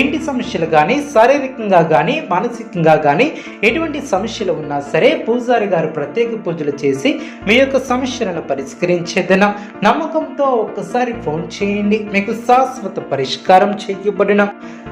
ఇంటి సమస్యలు కానీ శారీరకంగా కానీ మానసికంగా కానీ ఎటువంటి సమస్యలు ఉన్నా సరే పూజారి గారు ప్రత్యేక పూజలు చేసి మీ యొక్క సమస్యలను పరిష్కరించేదన నమ్మకంతో ఒక్కసారి ఫోన్ చేయండి. మీకు శాశ్వత పరిష్కారం చేయబడిన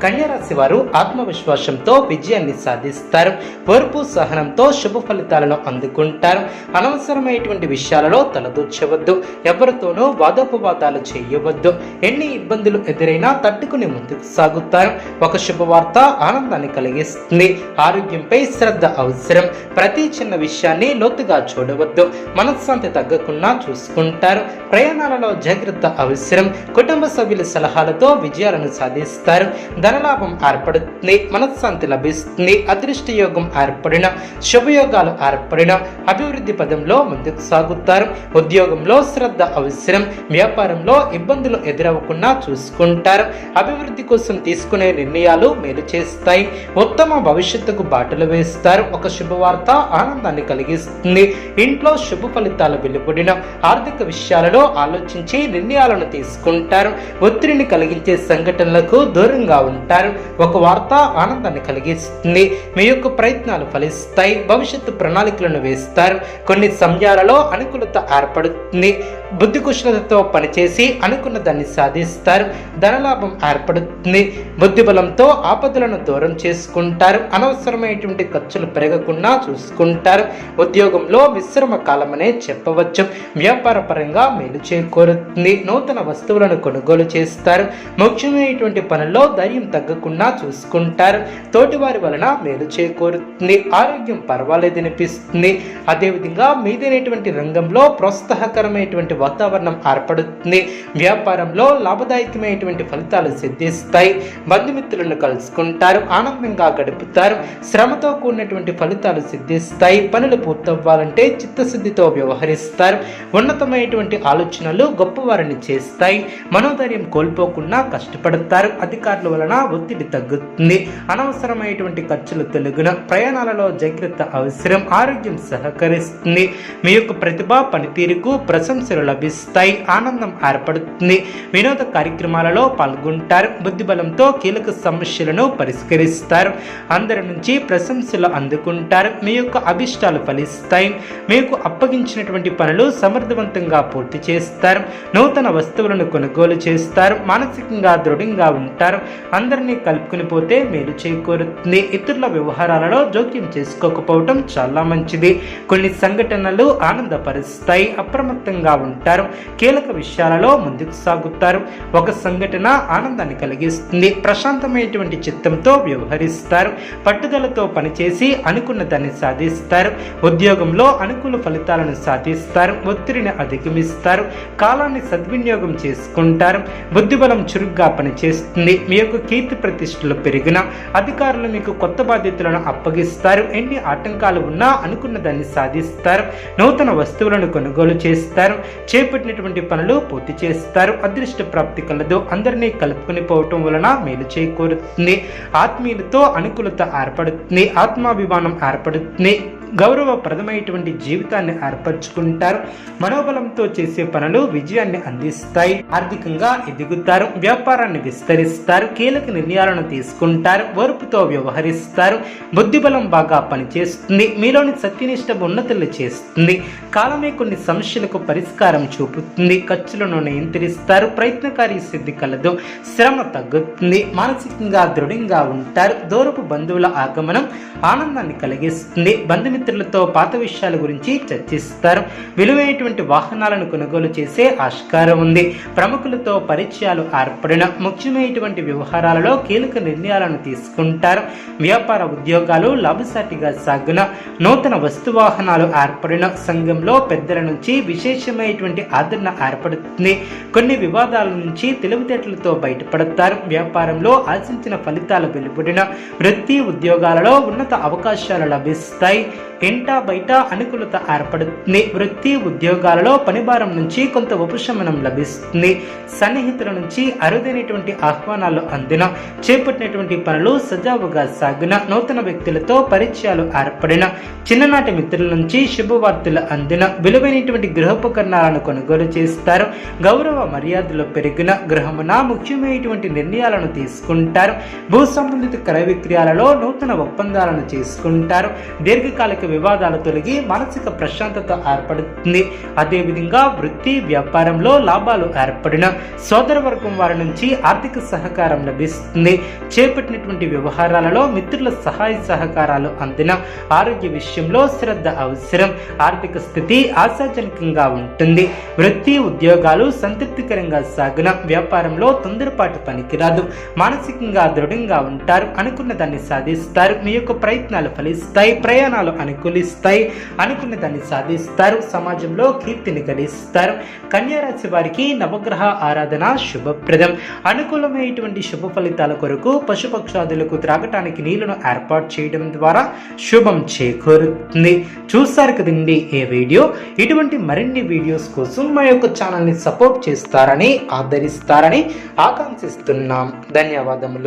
కన్యారాశి వారు ఆత్మవిశ్వాసంతో విజయాన్ని సాధిస్తారు. ఓర్పు సహనంతో శుభ ఫలితాలను అందుకుంటారు. అనవసరమైనటువంటి విషయాలలో తలదూర్చవద్దు. ఎవరితోనూ వాదోపవాదాలు చేయవద్దు. ఎన్ని ఇబ్బందులు ఎదురైనా తట్టుకుని ముందుకు సాగుతారు. ఒక శుభవార్త ఆనందాన్ని కలిగిస్తుంది. ఆరోగ్యంపై శ్రద్ధ అవసరం. ప్రతి చిన్న విషయాన్ని లోతుగా చూడవద్దు. మనశ్శాంతి తగ్గకుండా చూసుకుంటారు. ప్రయాణాలలో జాగ్రత్త అవసరం. కుటుంబ సభ్యుల సలహాలతో విజయాలను సాధిస్తారు. ధనలాభం ఏర్పడుతుంది. మనశ్శాంతి లభిస్తుంది. అదృష్ట యోగం ఏర్పడిన శుభయోగాలు ఏర్పడిన అభివృద్ధి పదంలో ముందుకు సాగుతారు. ఉద్యోగంలో శ్రద్ధ అవసరం. వ్యాపారంలో ఇబ్బందులు ఎదురవ్వకుండా చూసుకుంటారు. అభివృద్ధి కోసం తీసుకునే నిర్ణయాలు మేలు చేస్తాయి. ఉత్తమ భవిష్యత్తుకు బాటలు వేస్తారు. ఒక శుభవార్త ఆనందాన్ని కలిగిస్తుంది. ఇంట్లో శుభ ఫలితాలు వెలువడిన ఆర్థిక విషయాలలో ఆలోచించి నిర్ణయాలను తీసుకుంటారు. ఒత్తిడిని కలిగించే సంఘటనలకు దూరంగా ఉంటారు. ఒక వార్త ఆనందాన్ని కలిగిస్తుంది. మీ యొక్క ప్రయత్నాలు ఫలిస్తాయి. భవిష్యత్తు ప్రణాళికలను వేస్తారు. కొన్ని సమయాలలో అనుకూలత ఏర్పడుతుంది. బుద్ధి కుశలతతో పనిచేసి అనుకున్న దాన్ని సాధిస్తారు. ధనలాభం ఏర్పడుతుంది. బుద్ధి బలంతో ఆపదలను దూరం చేసుకుంటారు. అనవసరమైనటువంటి ఖర్చులు పెరగకుండా చూసుకుంటారు. ఉద్యోగంలో విశ్రమ కాలమనే చెప్పవచ్చు. వ్యాపార పరంగా మేలు చేకూరుతుంది. నూతన వస్తువులను కొనుగోలు చేస్తారు. ముఖ్యమైనటువంటి పనుల్లో ధైర్యం తగ్గకుండా చూసుకుంటారు. తోటివారి వలన మేలు చేకూరుతుంది. ఆరోగ్యం పర్వాలేదనిపిస్తుంది. అదేవిధంగా మీదైనటువంటి రంగంలో ప్రోత్సాహకరమైనటువంటి వాతావరణం ఏర్పడుతుంది. వ్యాపారంలో లాభదాయకమైనటువంటి ఫలితాలు సిద్ధిస్తాయి. బంధుమిత్రులను కలుసుకుంటారు ఆనందంగా గడుపుతారు శ్రమతో కూడినటువంటి ఫలితాలు సిద్ధిస్తాయి. పనులు పూర్తవ్వాలంటే చిత్తశుద్ధితో వ్యవహరిస్తారు. ఉన్నతమైనటువంటి ఆలోచనలు గొప్పవారిని చేస్తాయి. మనోధైర్యం కోల్పోకుండా కష్టపడతారు. అధికారుల వలన ఒత్తిడి తగ్గుతుంది. అనవసరమైనటువంటి ఖర్చులు తొలగిన ప్రయాణాలలో జాగ్రత్త అవసరం. ఆరోగ్యం సహకరిస్తుంది. మీ యొక్క ప్రతిభ పనితీరుకు ప్రశంసలు లభిస్తాయి. ఆనందం ఏర్పడుతుంది. వినోద కార్యక్రమాలలో పాల్గొంటారు. బుద్ధిబలంతో కీలక సమస్యలను పరిష్కరిస్తారు. అందరి నుంచి ప్రశంసలు అందుకుంటారు. మీ యొక్క అభిష్టాలు ఫలిస్తాయి. మీకు అప్పగించినటువంటి పనులు సమర్థవంతంగా పూర్తి చేస్తారు. నూతన వస్తువులను కొనుగోలు చేస్తారు. మానసికంగా దృఢంగా ఉంటారు. అందరినీ కలుపుకుని పోతే మేలు చేకూరుతుంది. ఇతరుల వ్యవహారాలలో జోక్యం చేసుకోకపోవటం చాలా మంచిది. కొన్ని సంఘటనలు ఆనందపరుస్తాయి. అప్రమత్తంగా ఉంటారు. కీలక విషయాలలో ముందుకు సాగుతారు. ఒక సంఘటన ఆనందాన్ని కలిగిస్తుంది. ప్రశాంతమైనటువంటి చిత్తంతో వ్యవహరిస్తారు. పట్టుదలతో పనిచేసి అనుకున్న దాన్ని సాధిస్తారు. ఉద్యోగంలో అనుకూల ఫలితాలను సాధిస్తారు ఒత్తిడిని అధిగమిస్తారు కాలాన్ని సద్వినియోగం చేసుకుంటారు. బుద్ధిబలం చురుగ్గా పనిచేస్తుంది. మీ యొక్క కీర్తి ప్రతిష్టలు పెరిగిన అధికారులు మీకు కొత్త బాధ్యతలను అప్పగిస్తారు. ఎన్ని ఆటంకాలు ఉన్నా అనుకున్న దాన్ని సాధిస్తారు. నూతన వస్తువులను కొనుగోలు చేస్తారు. చేపట్టినటువంటి పనులు పూర్తి చేస్తారు. అదృష్ట ప్రాప్తి కలదు. అందరినీ కలుపుకొని పోవటం వలన మేలు చేకూరుతుంది. ఆత్మీయులతో అనుకూలత ఏర్పడుతుంది. ఆత్మాభిమానం ఏర్పడుతుంది. గౌరవప్రదమైనటువంటి జీవితాన్ని ఏర్పరచుకుంటారు. మనోబలంతో చేసే పనులు విజయాన్ని అందిస్తాయి. ఆర్థికంగా ఎదుగుతారు. వ్యాపారాన్ని విస్తరిస్తారు. కీలక నిర్ణయాలను తీసుకుంటారు. ఓర్పుతో వ్యవహరిస్తారు. బుద్ధిబలం బాగా పనిచేస్తుంది. మీలోని సత్యనిష్ట ఉన్నతులు చేస్తుంది. కాలమే కొన్ని సమస్యలకు పరిష్కారం చూపుతుంది. ఖర్చులను నియంత్రిస్తారు. ప్రయత్నకారి సిద్ధి కలదు. శ్రమ తగ్గుతుంది. మానసికంగా దృఢంగా ఉంటారు. దూరపు బంధువుల ఆగమనం ఆనందాన్ని కలిగిస్తుంది. బంధుమిత్రులు బంధుమిత్రులతో పాత విషయాల గురించి చర్చిస్తారు. విలువైనటువంటి వాహనాలను కొనుగోలు చేసే ఆస్కారం ఉంది. ప్రముఖులతో పరిచయాలు ఏర్పడిన ముఖ్యమైనటువంటి వ్యవహారాలలో కీలక నిర్ణయాలను తీసుకుంటారు. వ్యాపార ఉద్యోగాలు లాభసాటిగా సాగున నూతన వస్తు వాహనాలు ఏర్పడిన సంఘంలో పెద్దల నుంచి విశేషమైనటువంటి ఆదరణ ఏర్పడుతుంది. కొన్ని వివాదాల నుంచి తెలివితేటలతో బయటపడతారు. వ్యాపారంలో ఆశించిన ఫలితాలు వెలువడిన వృత్తి ఉద్యోగాలలో ఉన్నత అవకాశాలు లభిస్తాయి. ఇంట బయట అనుకూలత ఏర్పడుతుంది. వృత్తి ఉద్యోగాలలో పనిభారం నుంచి కొంత ఉపశమనం లభిస్తుంది. సన్నిహితుల నుంచి అరుదైనటువంటి ఆహ్వానాలు అందిన చేపట్టినటువంటి పనులు సజావుగా సాగిన నూతన వ్యక్తులతో పరిచయాలు ఏర్పడిన చిన్ననాటి మిత్రుల నుంచి శుభవార్తలు అందిన విలువైనటువంటి గృహోపకరణాలను కొనుగోలు చేస్తారు. గౌరవ మర్యాదలు పెరిగిన గృహమున ముఖ్యమైనటువంటి నిర్ణయాలను తీసుకుంటారు. భూ సంబంధిత క్రయ విక్రయాలలో నూతన ఒప్పందాలను చేసుకుంటారు. దీర్ఘకాలిక వివాదాలు తొలగి మానసిక ప్రశాంతత ఏర్పడుతుంది. అదేవిధంగా వృత్తి వ్యాపారంలో లాభాలు ఏర్పడిన సోదర వర్గం వారి నుంచి ఆర్థిక సహకారం లభిస్తుంది. చేపట్టినటువంటి వ్యవహారాలలో మిత్రుల సహాయ సహకారాలు అందిన ఆరోగ్య విషయంలో శ్రద్ధ అవసరం. ఆర్థిక స్థితి ఆశాజనకంగా ఉంటుంది. వృత్తి ఉద్యోగాలు సంతృప్తికరంగా సాగిన వ్యాపారంలో తొందరపాటు పనికిరాదు. మానసికంగా దృఢంగా ఉంటారు. అనుకున్న దాన్ని సాధిస్తారు. మీ యొక్క ప్రయత్నాలు ఫలిస్తాయి. ప్రయాణాలు అనుకూలిస్తాయి అనుకున్న దాన్ని సాధిస్తారు. సమాజంలో కీర్తిని గడిస్తారు కన్యారాశి వారికి నవగ్రహ ఆరాధన శుభప్రదం. అనుకూలమైనటువంటి శుభ ఫలితాల కొరకు పశుపక్షాదులకు త్రాగటానికి నీళ్ళను ఏర్పాటు చేయడం ద్వారా శుభం చేకూరుతుంది. చూస్తారు కదండి ఏ వీడియో? ఇటువంటి మరిన్ని వీడియోస్ కోసం మా యొక్క ఛానల్ని సపోర్ట్ చేస్తారని ఆదరిస్తారని ఆకాంక్షిస్తున్నాం. ధన్యవాదములు.